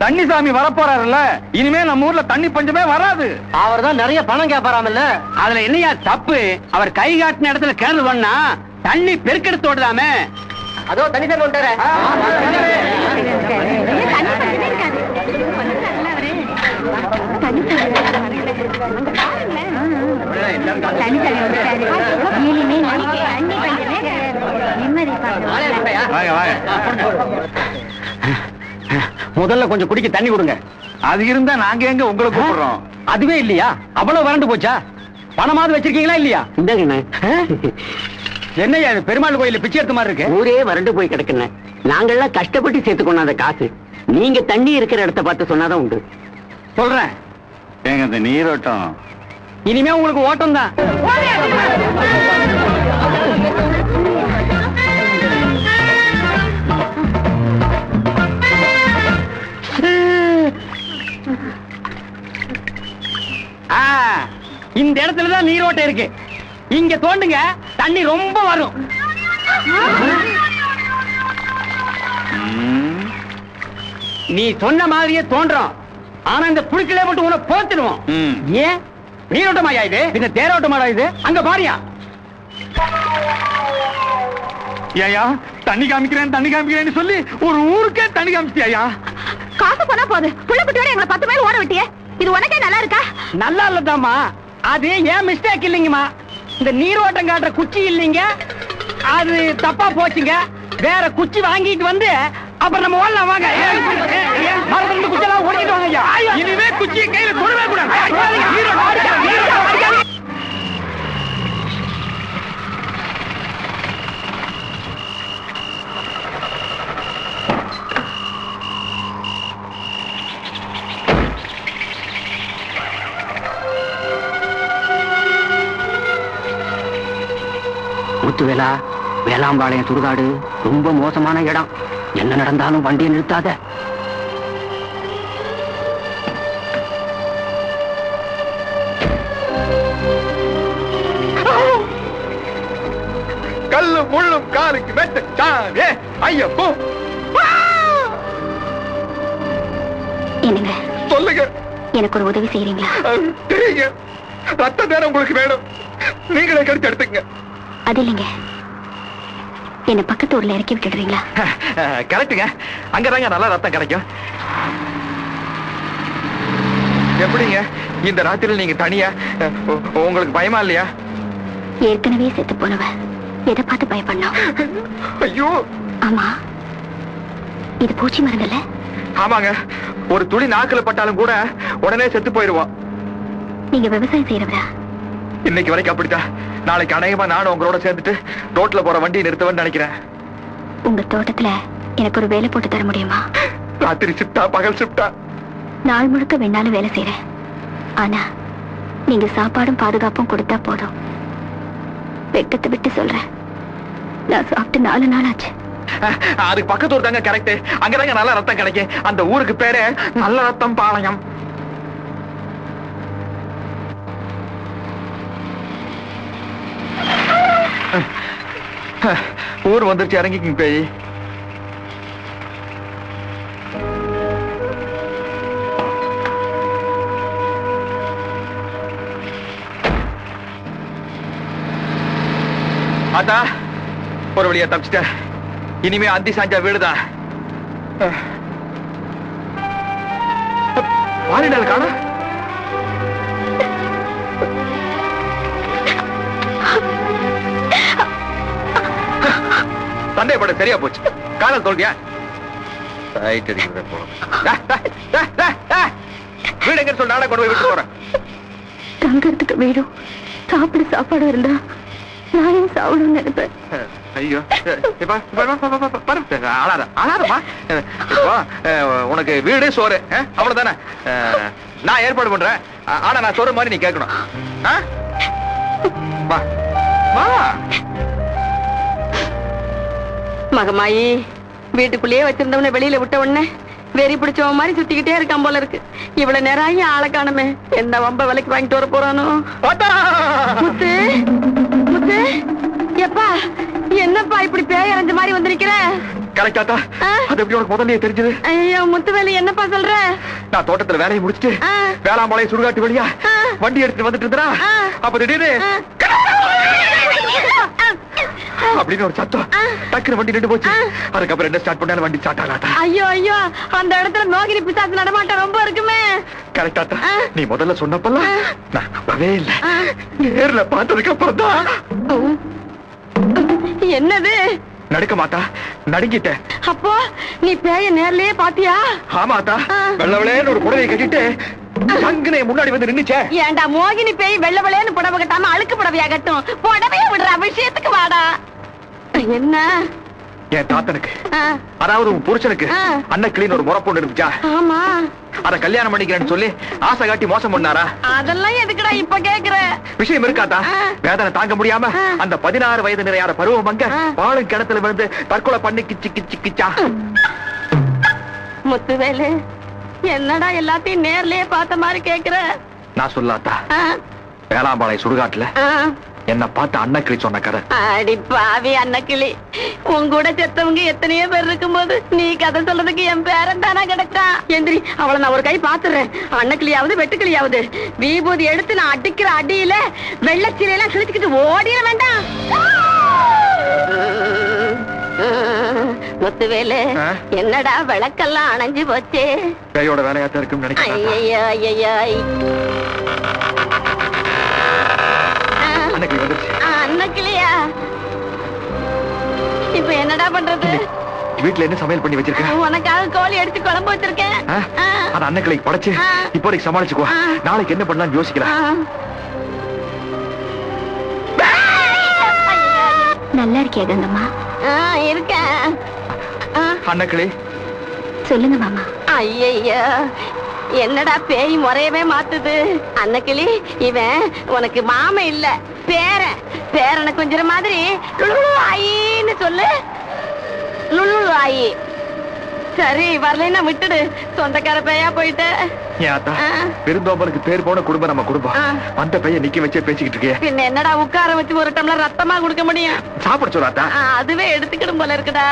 தண்ணிசாமி வரப்போறாருல்ல? இனிமே நம்ம ஊர்ல தண்ணி பஞ்சமே வராது. அவர் தான் நிறைய பணம் கேட்பாராமல்ல அதுல என்னையா தப்பு? அவர் கை காட்டின இடத்துல கேரள பண்ணா தண்ணி பெருக்கெடுத்து ஓடுதாமே. அதோ தனி சாமி வாங்க முதல்ல கொஞ்சம் குடிக்க தண்ணி கொடுங்க. அது இருந்தா நாங்க எங்க உங்களை கூப்பிடுறோம்? அதுவே இல்லையா? அவ்வளவு வறண்டு போச்சா? பணமாவது வச்சிருக்கீங்களா இல்லையா? இந்தாங்கண்ணே என்னய்யா இது? பெருமாள் கோயில பிச்சை எடுத்த மாதிரி இருக்கு. ஊரே வறண்டு போய் கிடக்குண்ணே நாங்கெல்லாம் கஷ்டப்பட்டு சேர்த்து கொண்டாந்த காசு. நீங்க தண்ணி இருக்கிற இடத்த பார்த்து சொன்னாதான் உண்டு. சொல்றேன். ஏங்க இந்த நீரோட்டம். இனிமே உங்களுக்கு ஓட்டம் தான் இந்த இடத்துல தான் நீரோட்டம் இருக்கு. இங்க தோண்டுங்க தண்ணி ரொம்ப வரும். நீ சொன்ன மாதிரியே தோன்றும். ஆனா இந்த புழுக்கிலே மட்டும் உன்னை போத்துடுவோம். ஏன்? நீரோட்டமாயா இது? பின்ன தேரோட்டமாடா இது? அங்க பாரியா. ஏயா தண்ணி காமிக்கிறேன் தண்ணி காமிக்கிறேன்னு சொல்லி ஒரு ஊருக்கே தண்ணி காமிச்சிட்டியா காசு போனா போகுது புள்ள குட்டியோட எங்களை பத்து மைல் ஓட விட்டியே. இது உனக்கே நல்லா இருக்கா? நல்லா இல்லதாம்மா. அது ஏன் மிஸ்டேக் இல்லைங்கம்மா. இந்த நீரோட்டம் காட்டுற குச்சி இல்லைங்க. அது தப்பா போச்சுங்க. வேற குச்சி வாங்கிட்டு வந்து அப்புறம் நம்ம ஓடலாம் வாங்க. மரத்துல இருந்து குச்சியெல்லாம் ஒடிக்கிட்டு வாங்க இனிமே குச்சியை கையில தொடவே கூடாது. அடிக்காத. முத்துவேலா வேளாம்பாளையம் சுடுகாடு ரொம்ப மோசமான இடம். என்ன நடந்தாலும் வண்டியை நிறுத்தாத. கல்லு முள்ளும் காலுக்கு மெத்த சாவே. ஐயப்போ. என்னங்க? சொல்லுங்க. எனக்கு ஒரு உதவி செய்யறீங்களா தெரியுங்க ரத்த நேரம் உங்களுக்கு வேணும். நீங்களே கடிச்சு எடுத்துங்க அது இல்லைங்க. என்ன பக்கத்து ஊர்ல இறக்கி விட்டுடுறீங்களா? கரெக்டுங்க அங்கதாங்க நல்லா ரத்தம் கிடைக்கும். எப்படிங்க? இந்த ராத்திரியில் நீங்க தனியா உங்களுக்கு பயமா இல்லையா? ஏற்கனவே செத்து போனவ எதை பார்த்து பயப்படணும்? ஐயோ! ஆமா. இது பூச்சி மருந்துல ஆமாங்க. ஒரு துளி நாக்குல பட்டாலும் கூட உடனே செத்து போயிருவோம் நீங்க விவசாயம் செய்யறவரா இன்னைக்கு வரைக்கும் அப்படித்தான். நாளைக்கு அநேகமா நானும் உங்களோட சேர்ந்துட்டு ரோட்ல போற வண்டியை நிறுத்துவேன்னு நினைக்கிறேன். உங்க தோட்டத்துல எனக்கு ஒரு வேலை போட்டு தர முடியுமா? ராத்திரி ஷிப்டா பகல் ஷிப்டா நாள் முழுக்க வேணாலும் வேலை செய்யறேன் ஆனா நீங்க சாப்பாடும் பாதுகாப்பும் கொடுத்தா போதும். வெக்கத்தை விட்டு சொல்றேன். நான் சாப்பிட்டு நாலு நாள் ஆச்சு. அதுக்கு பக்கத்து ஊர் தாங்க கரெக்ட் அங்கதாங்க நல்ல ரத்தம் கிடைக்கும். அந்த ஊருக்கு பேரு நல்ல ரத்தம் பாளையம். ஊர் வந்துருச்சு இறங்கிக்கிங்க பேய். ஆத்தா ஒரு வழியா தப்பிச்சிட்ட இனிமே அந்தி சாஞ்சா வீடுதான் வாரிடால் சந்தேகப்பட சரியா போச்சு. காலம் தோல்வியா? ரைட் அடிக்கிற போலாம் வீடு எங்க சொல்லி நானே கொண்டு போய் விட்டு போறேன். தங்கறதுக்கு வீடும் சாப்பிட சாப்பாடு இருந்தா நான் ஏன் சாப்பிடணும்னு நினைப்பேன். ஐயோ. அழாத உனக்கு வீடு சோறு அவ்வளவுதானே. நான் ஏற்பாடு பண்றேன். ஆனா நான் சொல்ற மாதிரி நீ கேட்கணும்? வா. வா. மகமாயி வீட்டுக்குள்ளேயே வச்சிருந்தவன வெளியில விட்ட உடனே வெறி பிடிச்சவன் மாதிரி சுத்திக்கிட்டே இருக்கான் போல இருக்கு இவ்வளவு நேரம் ஆளை காணுமே எந்த வம்ப விலைக்கு வாங்கிட்டு வர போறானோ முத்து முத்து எப்பா என்னப்பா இப்படி பேய் அரைஞ்ச மாதிரி வந்திருக்கிற கரெக்டாத்தா ஆ. அது எப்படி உனக்கு முதல்லயே தெரிஞ்சது ஐயோ முத்துவேலு என்னப்பா சொல்ற நான் தோட்டத்துல வேலையை முடிச்சிட்டு ஆ. வேளாம்பாளையம் சுடுகாட்டு வழியா. வண்டி எடுத்துட்டு வந்துட்டு இருந்தா. அப்ப திடீர்னு. அப்படின்னு ஒரு சத்தம். டக்குனு வண்டி நின்று போச்சு. அதுக்கப்புறம் என்ன ஸ்டார்ட் பண்ணாலும் வண்டி ஸ்டார்ட் ஆகாட்டா ஐயோ ஐயோ அந்த இடத்துல மோகினி பிசாசு நடமாட்டம் ரொம்ப இருக்குமே. கரெக்டாத்தா ஆ. நீ முதல்ல சொன்னப்பெல்லாம் நான் நம்பவே இல்ல. நேர்ல பார்த்ததுக்கு அப்புறம் தான் என்னது? நடுக்க மாட்டா நடுங்கிட்டேன். அப்போ நீ பேய நேர்லயே பாத்தியா? ஆமாத்தா ஆ. வெள்ள வெள்ளையன்னு ஒரு புடவையை கட்டிட்டு சங்குனே முன்னாடி வந்து நின்னுச்சே. ஏண்டா மோகினி பேய் வெள்ள வெள்ளையன்னு புடவை கட்டாம அழுக்கு புடவையா கட்டும். புடவைய விடுற விஷயத்துக்கு வாடா. என்ன? என் தாத்தனுக்கு. ஆ, அதாவது உன் புருஷனுக்கு. ஆ. அன்னக்கிளின்னு ஒரு முறை பொண்ணு இருந்துச்சா? ஆமா. அத கல்யாணம் பண்ணிக்கிறேன்னு சொல்லி ஆசை காட்டி மோசம் பண்ணாரா? அதெல்லாம் எதுக்குடா இப்ப கேக்குற? விஷயம் இருக்காதா. வேதனை தாங்க முடியாம. அந்த பதினாறு வயது நிறையாத பருவம் அங்க. பாலும் கிணத்துல விழுந்து தற்கொலை பண்ணி கிச்சு கிச்சு கிச்சா. முத்துவேலு என்னடா எல்லாத்தையும் நேர்லயே பார்த்த மாதிரி கேக்குற? நான் சொல்லாத்தா ஆ, வேளாம்பாளையம் சுடுகாட்டுல. என்ன பார்த்து அன்னக்கிளி சொன்ன கதை. அடி பாவி அன்னக்கிளி. உன் கூட செத்தவங்க எத்தனையோ பேர் இருக்கும்போது நீ கதை சொல்றதுக்கு என் பேரன் தானா கிடைச்சான் எந்திரி அவளை நான் ஒரு கை பாத்துறேன். அன்னக்கிளியாவது வெட்டுக்கிளியாவது. விபூதி எடுத்து நான் அடிக்கிற அடியில வெள்ளச்சிலையெல்லாம் கிழிச்சுக்கிட்டு ஓடிட வேண்டாம். முத்துவேலு? என்னடா விளக்கெல்லாம் அணைஞ்சு போச்சு கையோட வேலையாத்தான் இருக்குன்னு நினைக்கிறேன் ஐயையோ, ஐயையோ, ஐ. ஆ. அன்னக்கிளி வந்துருச்சு ஆ, அன்னக்கிளியா இப்ப என்னடா பண்றது வீட்டுல என்ன சமையல் பண்ணி வச்சிருக்க உனக்காக கோழி அடிச்சு குழம்பு வச்சிருக்கேன். அது அன்னக்கிளை படைச்சு. இப்போதைக்கு சமாளிச்சுக்கோ ஆ. நாளைக்கு என்ன பண்ணலாம்னு. யோசிக்கலாம் நல்லா இருக்கியா கங்கம்மா இருக்கேன். ஆ, அன்னக்கிளி சொல்லுங்க மாமா. ஐயையோ என்னடா பேய் முறையவே மாத்துது? அன்னக்கிளி இவன் உனக்கு மாம இல்ல பேரன். பேரனை கொஞ்சம் மாதிரி லுலு ஆயின்னு சொல்லு லுலு ஆயி சரி வரலைன்னா விட்டுடு சொந்தக்கார பேயா போயிட்ட ஏன். விருந்தோம்பலுக்கு பேர் போன குடும்பம் நம்ம குடும்பம். அந்த பையன் நிக்க வச்சே பேசிக்கிட்டு இருக்கே பின்ன என்னடா உட்கார வச்சு ஒரு டம்ளர் ரத்தமா கொடுக்க முடியும்? சாப்பிட சொல்லாத்தா அதுவே எடுத்துக்கிடும் போல இருக்குடா.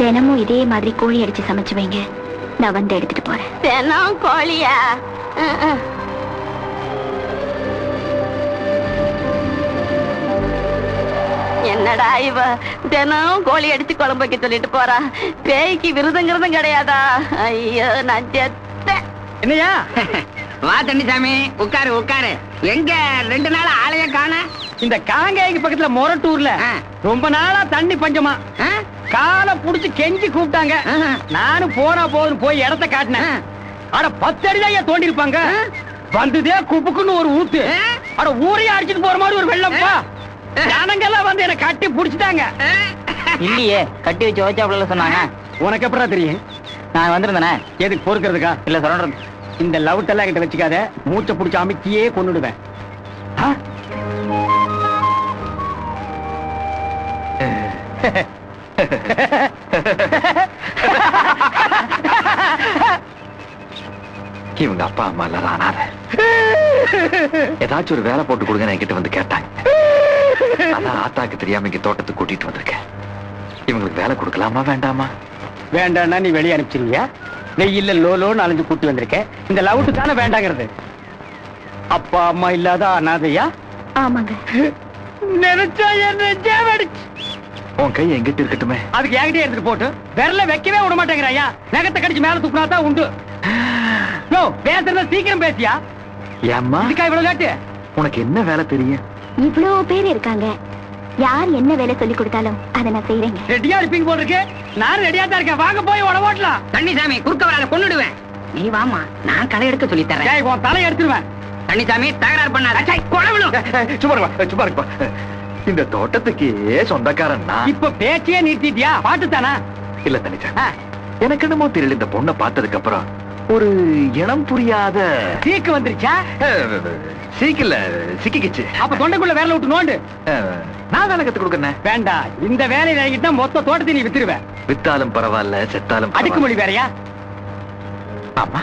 தினமும் இதே மாதிரி கோழி அடிச்சு சமைச்சு வைங்க. நான் வந்து எடுத்துட்டு போறேன். தினம் கோழியா? என்னடா இவ? தினம் கோழி அடிச்சு குழம்பு வைக்க சொல்லிட்டு போறா. பேய்க்கு விருதுங்கிறதும் கிடையாதா? ஐயோ நான் செத்தேன். என்னையா? வா தண்ணிசாமி உட்காரு உட்காரு. எங்க ரெண்டு நாள் ஆளைய காண? இந்த காங்கேயக்கு பக்கத்துல மொரட்டூர்ல. ரொம்ப நாளா தண்ணி பஞ்சமா. காலை புடிச்சு கெஞ்சி கூப்பிட்டாங்க. நானும் போனா போதும் போய் இடத்த காட்டினேன். அட பத்து அடிதான் ஏன் தோண்டி இருப்பாங்க வந்ததே குப்புக்குன்னு ஒரு ஊத்து. ஆ. அட ஊரையே அடிச்சிட்டு போற மாதிரி ஒரு வெள்ளப்பா ஜனங்கெல்லாம் வந்து என்ன கட்டி புடிச்சிட்டாங்க. இல்லையே கட்டி வச்சு ஓச்சாப்புல சொன்னாங்க. உனக்கு எப்படா தெரியும்? நான் வந்திருந்தேனே. எதுக்கு பொறுக்கிறதுக்கா? இல்ல சொல்றது இந்த லவுட்டெல்லாம் கிட்ட வச்சுக்காத. மூச்சை புடிச்சு அமைக்கியே கொன்னுடுவேன். ஆ? இவங்க அப்பா அம்மா எல்லாம் அனாத. ஏதாச்சும் ஒரு வேலை போட்டு கொடுங்க என்கிட்ட வந்து கேட்டாங்க. அதான் ஆத்தாக்கு தெரியாம இங்க தோட்டத்துக்கு கூட்டிட்டு வந்திருக்கேன். இவங்களுக்கு வேலை கொடுக்கலாமா வேண்டாமா? வேண்டாம்னா நீ வெளியே அனுப்பிச்சிருவியா? வெயில்ல லோ லோன்னு அலைஞ்சு கூட்டி வந்திருக்கேன். இந்த லவுட்டு தானே வேண்டாங்கிறது? அப்பா அம்மா இல்லாத அனாதையா? ஆமாங்க. நினைச்சா என்ன ஜேவடிச்சு. உன் கை எங்கிட்ட இருக்கட்டுமே? அதுக்கு என்கிட்ட எடுத்துட்டு போட்டு விரல வைக்கவே விட மாட்டேங்கிறாயா? நகத்தை கடிச்சு மேல துப்புனா தான் உண்டு. பேசுறத சீக்கிரம் பேசியா? ஏம்மா? இதுக்கா இவ்வளவு காட்டு? உனக்கு என்ன வேலை தெரியும்? இவ்வளவு பேர் இருக்காங்க. யார் என்ன வேலை சொல்லி கொடுத்தாலும் அதை நான் செய்யறேங்க ரெடியா இருப்பீங்க போல இருக்கு. நானும் ரெடியா தான் இருக்கேன். வாங்க போய் உட ஓட்டலாம். தண்ணிசாமி குறுக்க வராத கொன்னுடுவேன் நீ வாமா நான் களை எடுக்க சொல்லி தரேன் ஏய், உன் தலையை எடுத்துருவேன். தண்ணிசாமி தகராறு பண்ணாத. சும்மா சும்மா இருப்பா இந்த தோட்டத்துக்கு சொந்தக்காரன் நான் இப்ப பேச்சையே நிறுத்திட்டியா? பாட்டு தானா இல்ல தனிச்சா எனக்கு என்னமோ தெரியல இந்த பொண்ணை பார்த்ததுக்கு அப்புறம் ஒரு இனம் புரியாத சீக்கு வந்துருச்சா? அஹ், சீக்கிரல சிக்கிக்கிச்சு. அப்ப தொண்டைக்குள்ள வேலை விட்டு நோண்டு. நான் வேலை கத்து கொடுக்கறேன்? வேண்டாம் இந்த வேலையை இறங்கிட்டா மொத்த தோட்டத்தை நீ வித்துருவேன் வித்தாலும் பரவாயில்ல செத்தாலும். அடுக்குமொழி வேறையா? ஆமா.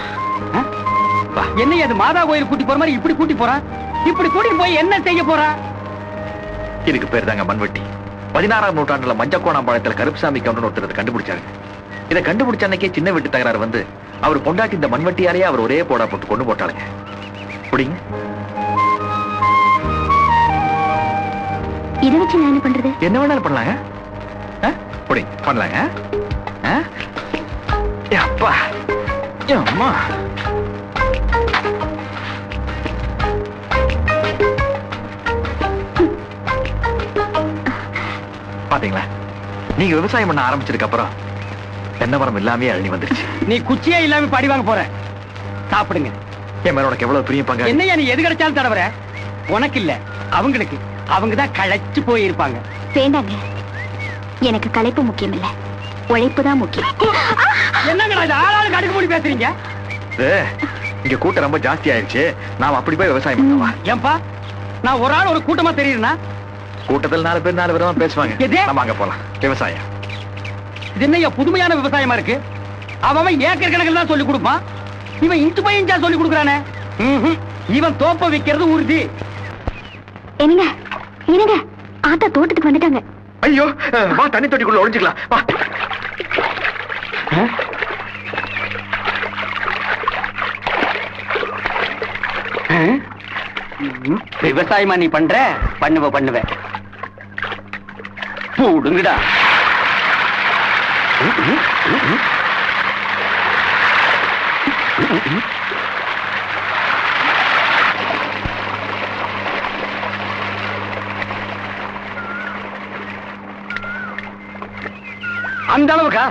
என்ன அது மாதா கோயில் கூட்டி போற மாதிரி இப்படி கூட்டி போறான் இப்படி கூட்டிட்டு போய் என்ன செய்ய போறா? இதுக்கு பேர் தாங்க மண்வெட்டி. பதினாறாம் நூற்றாண்டுல மஞ்சக்கோணாம்பாளையத்துல கருப்புசாமி கவுண்டர் ஒருத்தர் கண்டுபிடிச்சாரு. இதை கண்டுபிடிச்ச அன்னைக்கே சின்ன வீட்டு தகராறு வந்து அவர் பொண்டாட்டி இந்த மண்வெட்டியாலேயே அவர் ஒரே போடா போட்டு கொண்டு போட்டாளுங்க. புடிங்க. இதை வச்சு நான் என்ன பண்றது? என்ன வேணாலும் பண்ணலாங்க? புடி பண்ணலாங்க. அப்பா. அம்மா. பாத்தீங்களா? நீங்க விவசாயம் பண்ண ஆரம்பிச்சதுக்கு அப்புறம் தென்னை மரம் எல்லாமே அழிஞ்சு வந்துருச்சு. நீ குச்சியே இல்லாம படி வாங்க போற. சாப்பிடுங்க. என் மேல உனக்கு எவ்வளவு பிரியம் பங்கு என்னையா நீ எது கிடைச்சாலும் தடவர உனக்கு இல்ல அவங்களுக்கு. அவங்க தான் களைச்சு போயிருப்பாங்க. வேண்டாங்க. எனக்கு களைப்பு முக்கியம் இல்ல உழைப்பு தான் முக்கியம். என்னங்கடா இது? ஆளாளுக்கு அடுக்கு மூடி பேசுறீங்க? இங்க கூட்டம் ரொம்ப ஜாஸ்தி ஆயிடுச்சு நாம அப்படி போய் விவசாயம் பண்ணவா? ஏன்பா? நான் ஒரு ஆள் ஒரு கூட்டமா தெரியுதுன்னா? கூட்டத்தில் நாலு பேர் நாலு விதமா பேசுவாங்க? நம்ம அங்க போலாம். விவசாயம். இது என்னய்யா புதுமையான விவசாயமா இருக்கு? அவன் ஏக்கர் கணக்கில் தான் சொல்லி கொடுப்பான். இவன் இன்ச்சு பை இன்ச்சா சொல்லி கொடுக்குறானே. இவன் தோப்ப விக்கிறது உறுதி. என்னங்க? என்னங்க? ஆத்தா தோட்டத்துக்கு வந்துட்டாங்க. ஐயோ வா தண்ணி தொட்டிக்குள்ள ஒளிஞ்சுக்கலாம். வா. விவசாயமா நீ பண்ற? பண்ணுவ பண்ணுவ. பூடுங்கடா. அந்த அளவுக்கா?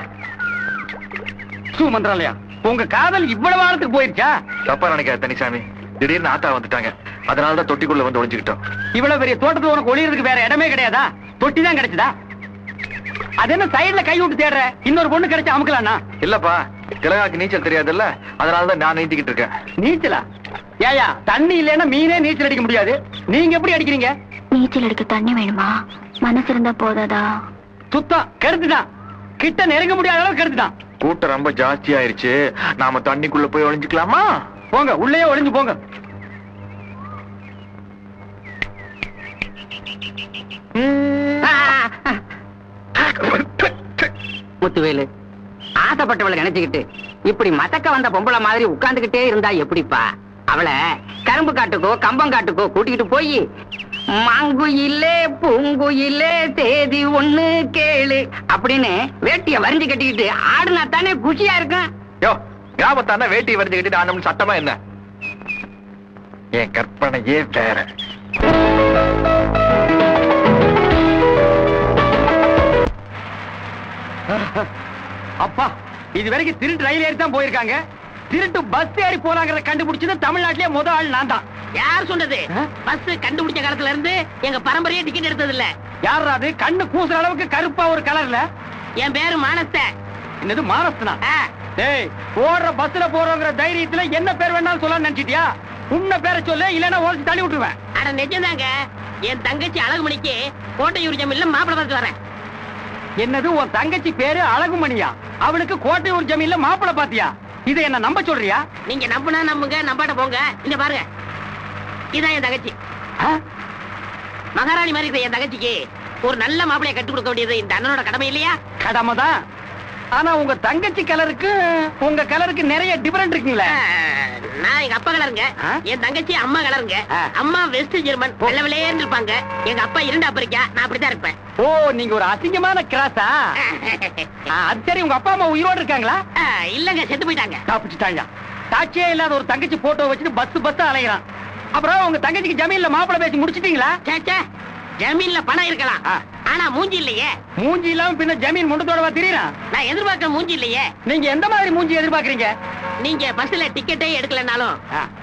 சுமந்திராலயா உங்க காதல் இவ்வளவு ஆழத்துக்கு போயிருச்சா? தப்பா நினைக்காத தனிசாமி திடீர்னு ஆத்தா வந்துட்டாங்க. அதனாலதான் தொட்டிக்குள்ள வந்து ஒளிஞ்சுக்கிட்டோம். இவ்வளவு பெரிய தோட்டத்துல உனக்கு ஒளியறதுக்கு வேற இடமே கிடையாதா? தொட்டி தான் கிடைச்சதா? அது என்ன சைடுல கை விட்டு தேடுற? இன்னொரு பொண்ணு கிடைச்சா அமுக்கலாம்னா? இல்லப்பா திலகாக்கு நீச்சல் தெரியாதுல்ல? அதனாலதான் நான் நீந்திக்கிட்டு இருக்கேன். நீச்சலா? ஏயா தண்ணி இல்லைன்னா மீனே நீச்சல் அடிக்க முடியாது. நீங்க எப்படி அடிக்கிறீங்க? நீச்சல் அடிக்க தண்ணி வேணுமா? மனசு இருந்தா போதாதா? சுத்தம் கருத்துதான் கிட்ட நெருங்க முடியாத அளவுக்கு கருத்துதான் கூட்டம் ரொம்ப ஜாஸ்தி ஆயிருச்சு நாம தண்ணிக்குள்ள போய் ஒளிஞ்சுக்கலாமா? போங்க உள்ளேயே ஒளிஞ்சு போங்க. முத்துவேலு. ஆசைப்பட்டவளை நினைச்சுக்கிட்டு இப்படி மதக்க வந்த பொம்பளை மாதிரி உட்கார்ந்துகிட்டே இருந்தா எப்படிப்பா? அவளை கரும்பு காட்டுக்கோ கம்பம் காட்டுக்கோ கூட்டிக்கிட்டு போய் மாங்குயிலே பூங்குயிலே தேதி ஒண்ணு கேளு அப்படின்னு வேட்டிய வரிஞ்சு கட்டிக்கிட்டு ஆடுனா தானே குஷியா இருக்கும். யோ கிராமத்தான வேட்டி வரைஞ்சு கட்டிட்டு ஆடணும்னு சட்டமா என்ன? என் கற்பனையே வேற. அப்பா இது வரைக்கும் திருட்டு ரயில் ஏறி தான் போயிருக்காங்க. திருட்டு பஸ் ஏறி போறாங்கிறத கண்டுபிடிச்சது தமிழ்நாட்டிலே முத ஆள் நான் தான். யார் சொன்னது? பஸ் கண்டுபிடிச்ச காலத்துல இருந்து எங்க பரம்பரையே டிக்கெட் எடுத்தது இல்ல யார் அது? கண்ணு கூசுற அளவுக்கு கருப்பா ஒரு கலர்ல. என் பேரு மானஸ்த என்னது மாரஸ்தனா ஆ, டேய் போடுற பஸ்ல போறோங்கிற தைரியத்துல என்ன பேர் வேணாலும் சொல்ல நினைச்சிட்டியா? உன்ன பேரை சொல்லு இல்லைன்னா உடச்சு தள்ளி விட்டுருவேன். அட நிஜம்தாங்க என் தங்கச்சி அழகுமணிக்கு கோட்டையூர் ஜமீன்ல மாப்பிளை பார்த்து வரேன். என்னது உன் தங்கச்சி பேரு அழகுமணியா? அவளுக்கு கோட்டையூர் ஜமீன்ல மாப்பிளை பாத்தியா? இதை என்ன நம்ப சொல்றியா? நீங்க நம்புனா நம்புங்க நம்பாட்ட போங்க. இந்த பாருங்க. இதான் என் தங்கச்சி? மகாராணி மாதிரி என் தங்கச்சிக்கு ஒரு நல்ல மாப்பிளைய கட்டி கொடுக்க வேண்டியது இந்த அண்ணனோட கடமை இல்லையா? கடமைதான். ஆனா உங்க தங்கச்சி கலருக்கு உங்க கலருக்கு நிறைய டிஃபரெண்ட் இருக்குங்களே. நான் எங்க அப்பா கலருங்க? என் தங்கச்சி அம்மா கலருங்க. அம்மா வெஸ்ட் ஜெர்மன் வெள்ள வெள்ளையேன்னு இருப்பாங்க எங்க அப்பா இரண்டு அப்பரிக்கா நான் அப்படித்தான் இருப்பேன். ஓ நீங்க ஒரு அசிங்கமான கிராஸா அது சரி உங்க அப்பா அம்மா உயிரோடு இருக்காங்களா? இல்லங்க செத்து போயிட்டாங்க. தப்பிச்சுட்டாங்க சாட்சியே இல்லாத ஒரு தங்கச்சி போட்டோ வச்சுட்டு பஸ் பஸ் அலைகிறான் அப்புறம் உங்க தங்கச்சிக்கு ஜமீன்ல மாப்பிளை பேசி முடிச்சிட்டீங்களா? ச்சே, ச்சே. ஜமீன்ல பணம் இருக்கலாம். ஆனா மூஞ்சி இல்லையே. மூஞ்சி இல்லாம பின்ன ஜமீன் முண்டத்தோடவா தெரியறான் நான் எதிர்பார்க்க மூஞ்சி இல்லையே. நீங்க எந்த மாதிரி மூஞ்சி எதிர்பார்க்கறீங்க? நீங்க பஸ்ல டிக்கெட்டே எடுக்கலனாலும்.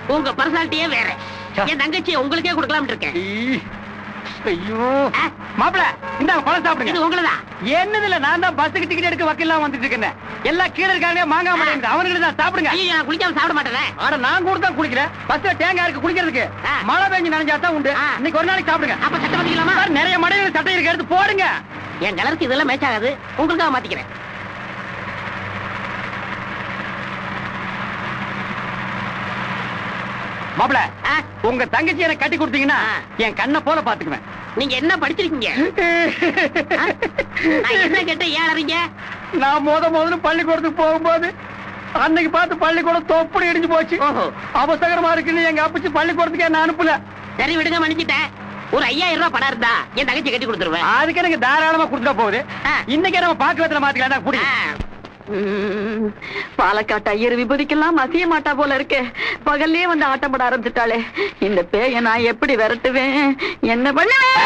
உங்க பர்சனாலிட்டியே வேற. என் தங்கச்சி உங்களுக்கே கொடுக்கலாம்னு இருக்கேன். ஐயோ. மாப்பிள இந்தாங்க பழம் சாப்பிடுங்க. இது உங்களதா? என்னதுல நான் தான் பஸ்ஸுக்கு டிக்கெட் எடுக்க வக்கீல்லாம் வந்துட்டு இருக்கேன் எல்லாம் கீழே இருக்காங்க மாங்காய் மாட்டேங்குது அவனுக்கு தான் சாப்பிடுங்க. ஐயோ குளிக்காம சாப்பிட மாட்டேனே. ஆனா நான் கூட தான் குளிக்கிறேன். பஸ்ல தேங்காய் இருக்கு குளிக்கிறதுக்கு. மழை பெஞ்சு நனைஞ்சா தான் உண்டு. இன்னைக்கு ஒரு நாளைக்கு சாப்பிடுங்க. அப்ப சட்டை சார், நிறைய மடையில சட்டை இருக்கு எடுத்து போடுங்க. என் கலருக்கு இதெல்லாம் மேட்ச் ஆகாது. உங்களுக்காக மாத்திக்கிறேன். மாப்பிள? உங்க தங்கச்சி எனக்கு கட்டி கொடுத்தீங்கன்னா. என் கண்ணை போல பாத்துக்குவேன் நீங்க என்ன படிச்சிருக்கீங்க? நான் என்ன கேட்டேன்? ஏன் அறீங்க நான் முத முதல்ல பள்ளிக்கூடத்துக்கு போகும்போது அன்னைக்கு பார்த்து பள்ளிக்கூடம் தொப்படி இடிஞ்சு போச்சு. ஓஹோ. அவசரமா இருக்குன்னு எங்க அப்பச்சி பள்ளிக்கூடத்துக்கு என்ன அனுப்பல. சரி விடுங்க மன்னிச்சிட்டேன். ஒரு ஐயாயிரம் ரூபாய் பணம் இருந்தா என் தங்கச்சி கட்டி கொடுத்துருவேன். அதுக்கு எனக்கு தாராளமா கொடுத்துட்டா போகுது. இன்னைக்கே நம்ம பாக்குறதுல மாத்திக்கலாம் பாலக்காட்டு ஐயர் விபூதிக்கெல்லாம் மசிய மாட்டா போல இருக்கு. பகல்லே வந்து ஆட்டம் போட ஆரம்பிச்சுட்டாளே. இந்த பேய நான் எப்படி விரட்டுவேன்? என்ன பண்ணுவேன்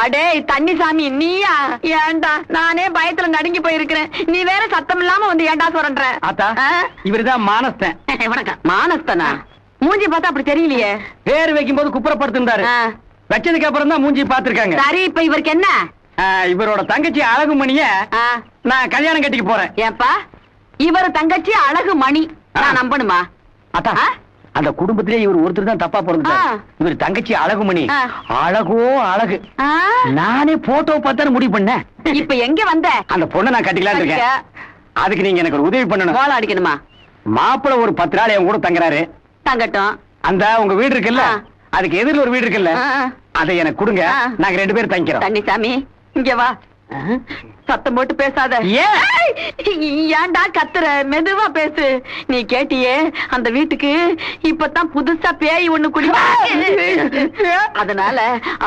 அடே தண்ணி சாமி நீயா? ஏன்டா நானே பயத்துல நடுங்கி போயிருக்கிறேன். நீ வேற சத்தம் இல்லாம வந்து ஏன்டா சொல்ற ஆத்தா இவருதான் மானஸ்தன். வணக்கம் மானஸ்தனா? மூஞ்சி பார்த்தா அப்படி தெரியலையே. பேர் வைக்கும் போது குப்புறப்படுத்திருந்தாரு வச்சதுக்கு அப்புறம் தான் மூஞ்சி பாத்திருக்காங்க சரி இப்ப இவருக்கு என்ன? இவரோட தங்கச்சி அழகுமணிய ஆ, நான் கல்யாணம் கட்டிக்க போறேன். ஏப்பா இவர் தங்கச்சி அழகு மணி நான் நம்பணுமா? அத்தா? அந்த குடும்பத்திலே இவர் ஒருத்தர் தான் தப்பா பிறந்தார் ஆ. இவர் தங்கச்சி அழகுமணி. அழகோ அழகு. நானே போட்டோ பார்த்தாரு முடிவு பண்ணேன். இப்ப எங்க வந்த? அந்த பொண்ணை நான் கட்டிக்கலாம்னு இருக்கேன். அதுக்கு நீங்க எனக்கு ஒரு உதவி பண்ணணும். கோலம் அடிக்கணுமா? மாப்பிளை ஒரு பத்து நாள் என் கூட தங்குறாரு. தங்கட்டும். அந்த உங்க வீடு இருக்குல்ல. அதுக்கு எதிரில் ஒரு வீடு இருக்குல்ல. அதை எனக்கு கொடுங்க. நாங்க ரெண்டு பேரும் தங்கிக்கிறோம். தண்ணி சாமி இங்க வா. சத்தம் போட்டு பேசாத. ஏன்டா கத்துற? மெதுவா பேசு. நீ கேட்டியே அந்த வீட்டுக்கு இப்பதான் புதுசா பேய் ஒண்ணு குடி அதனால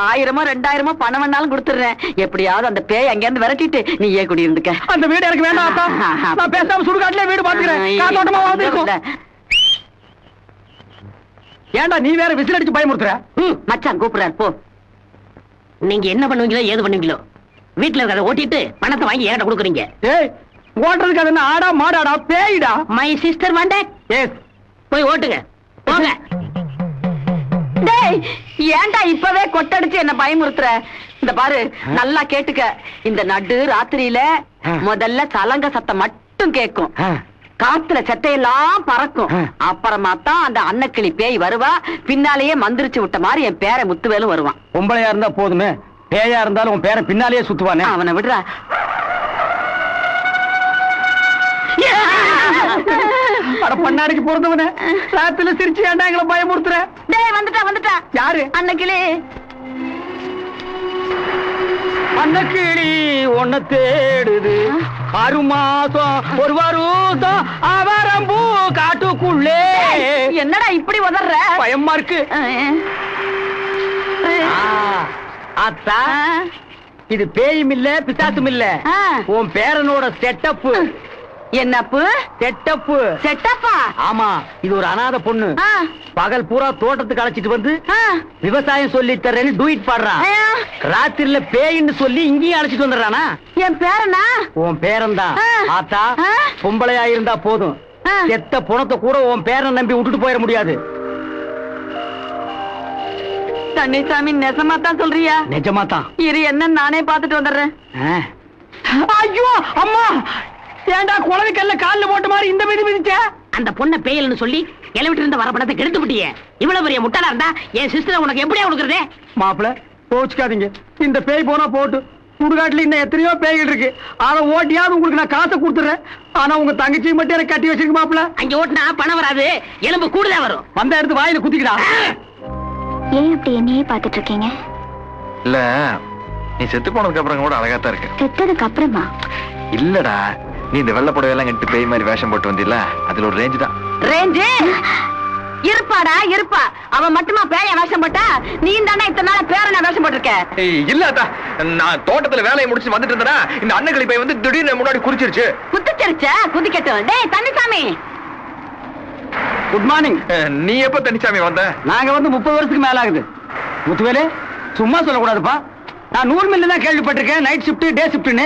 ஆயிரமோ ரெண்டாயிரமோ பணம் வேணாலும் கொடுத்துடுறேன். எப்படியாவது அந்த பேய் அங்க இருந்து விரட்டிட்டு நீ ஏன் குடி இருந்துக்க அந்த வீடு எனக்கு வேண்டாம். நான் பேசாம சுடுகாட்டுல வீடு பாத்துக்கிறேன் ஏன்டா நீ வேற விசில் அடிச்சு பயமுறுத்துற? மச்சான் கூப்பிடுறாரு போ. நீங்க என்ன பண்ணுவீங்களோ ஏது பண்ணுவீங்களோ? வீட்டுல இருக்கிறத ஓட்டிட்டு பணத்தை வாங்கி என்கிட்ட கொடுக்குறீங்க. ஏய் ஓட்டுறதுக்கு அது என்ன ஆடா மாடாடா பேய்டா? மை சிஸ்டர் வாண்டே எஸ் போய் ஓட்டுங்க. போங்க. டேய் ஏன்டா இப்பவே கொட்டடிச்சு என்ன பயமுறுத்துற? இந்த பாரு நல்லா கேட்டுக்க. இந்த நடு ராத்திரியில. முதல்ல சலங்க சத்தம் மட்டும் கேட்கும். ஆ. காத்துல செத்தையெல்லாம் பறக்கும். அப்புறமா தான் அந்த அன்னக்கிளி பேய் வருவா. பின்னாலேயே மந்திரிச்சு விட்ட மாதிரி என் பேரை முத்துவேலும் வருவான். பொம்பளையா இருந்தா போதுமே. பேயா இருந்தாலும் உன் பேரை பின்னாலேயே சுத்துவானே? அவனை விடுறா. அட பண்ணாடிக்கு பிறந்தவனே. ராத்திரில சிரிச்சு ஏன்டா எங்களை பயமுறுத்துற? டேய் வந்துட்டா வந்துட்டா. யாரு? அன்னக்கிளி. அந்த கிளி ஒன்ன தேடுது. ஆறு மாசம் ஒரு வருஷம் அவரம்பூ காட்டுக்குள்ளே. என்னடா இப்படி உதற பயமா இருக்கு. அத்தா இது பேயும் இல்ல பிசாசும் இல்ல. உன் பேரனோட செட்டப்பு. என்னப்பு? செட்டப்பு. செட்டப்பா? ஆமா இது ஒரு அனாதை பொண்ணு. பகல் பூரா தோட்டத்துக்கு அழைச்சிட்டு வந்து. விவசாயம் சொல்லி தரேன்னு டூயிட் பாடுறான் ராத்திரில பேயின்னு சொல்லி இங்கேயும் அழைச்சிட்டு வந்துடுறானா? என் பேரனா? உன் பேரன் தான். ஆத்தா. பொம்பளையா இருந்தா போதும். செத்த புணத்தை கூட உன் பேரன் நம்பி விட்டுட்டு போயிட முடியாது. தண்ணிசாமி நெசமா தான் சொல்றியா? நிஜமா தான் இரு என்ன நானே பாத்துட்டு வந்துடுறேன். ஐயோ அம்மா! ஏன்டா குழந்தை கல்ல கால்ல போட்ட மாதிரி இந்த மிதி மிதிச்ச? அந்த பொண்ணை பேயல்னு சொல்லி கிளவிட்டு இருந்த வர பணத்தை கெடுத்து விட்டியே. இவ்வளவு பெரிய முட்டாளா இருந்தா என் சிஸ்டர் உனக்கு எப்படியா கொடுக்கறதே? மாப்பிள கோச்சுக்காதீங்க. இந்த பேய் போனா போட்டு சுடுகாட்டுல இன்னும் எத்தனையோ பேய்கள் இருக்கு. அத ஓட்டியாவது உங்களுக்கு நான் காசை கொடுத்துறேன் ஆனா உங்க தங்கச்சி மட்டும் எனக்கு கட்டி வச்சிருக்க மாப்பிள. அங்க ஓட்டுனா பணம் வராது. எலும்பு கூடுதா வரும். வந்த எடுத்து வாயில குத்திக்கிடா. ஏன் அப்படி என்னையே பார்த்துட்டு இருக்கீங்க இல்ல நீ செத்து போனதுக்கு அப்புறம் கூட அழகா தான் இருக்க. செத்ததுக்கு அப்புறமா இல்லடா நீ இந்த வெள்ளை புடவையெல்லாம் கட்டு பேய் மாதிரி வேஷம் போட்டு வந்தில்ல அதுல ஒரு ரேஞ்சு தான். ரேஞ்சு இருப்பாடா இருப்பா. அவன் மட்டுமா பேய வேஷம் போட்டா? நீ தானே இத்தனை நாள் பேரனை வேஷம் போட்டிருக்க? ஏய், இல்ல அத்தா. நான் தோட்டத்துல வேலையை முடிச்சு வந்துட்டு இருந்தேனா இந்த அன்னக்கிளி பை வந்து திடீர்னு முன்னாடி குறிச்சிருச்சு குத்துச்சரிச்ச குதிக்கட்டும். டேய் தண்ணிசாமி குட் மார்னிங் அஹ், நீ எப்ப தனிச்சாமி வந்த? நாங்க வந்து முப்பது வருஷத்துக்கு மேல ஆகுது. முத்துவேலு சும்மா சொல்லக்கூடாதுப்பா. நான் நூல் மில்லு தான் கேள்விப்பட்டிருக்கேன். நைட் ஷிஃப்ட் டே ஷிஃப்ட்னு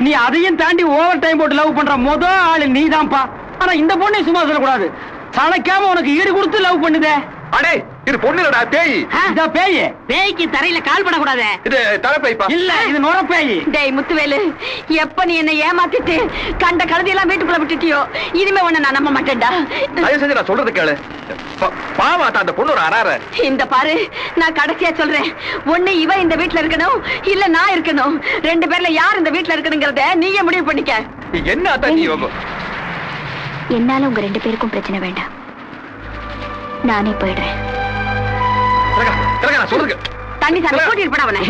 நீ அதையும் தாண்டி ஓவர் டைம் போட்டு லவ் பண்ற முத ஆளு நீதான்ப்பா. ஆனா இந்த பொண்ணையும் சும்மா சொல்லக்கூடாது. சளைக்காம உனக்கு ஈடு கொடுத்து லவ் பண்ணுதே. அடே இது பொண்ணு இல்லடா பேய் இதா பேய். பேய்க்கு தரையில கால் படக்கூடாது. இது தலைப்பைப்பா. இல்ல இது நுர பேய். டேய் முத்துவேலு எப்ப நீ என்ன ஏமாத்திட்டு கண்ட கழுதியெல்லாம் வீட்டுக்குள்ள விட்டுட்டியோ? இனிமே உன்னை நான் நம்ப மாட்டேன்டா. தயவு செஞ்சு நான் சொல்றது கேளு. பா- பாவம் அத்தா அந்த பொண்ணு ஒரு அறாற இந்த பாரு நான் கடைசியா சொல்றேன். ஒண்ணு இவ இந்த வீட்ல இருக்கணும் இல்ல நான் இருக்கணும். ரெண்டு பேர்ல யார் இந்த வீட்ல இருக்கணுங்கிறத நீயே முடிவு பண்ணிக்க. என்ன என்னால உங்க ரெண்டு பேருக்கும் பிரச்சனை வேண்டாம். நானே போயிடுறேன். தண்ணி சாமி கூட்டிட்டு போட அவனை.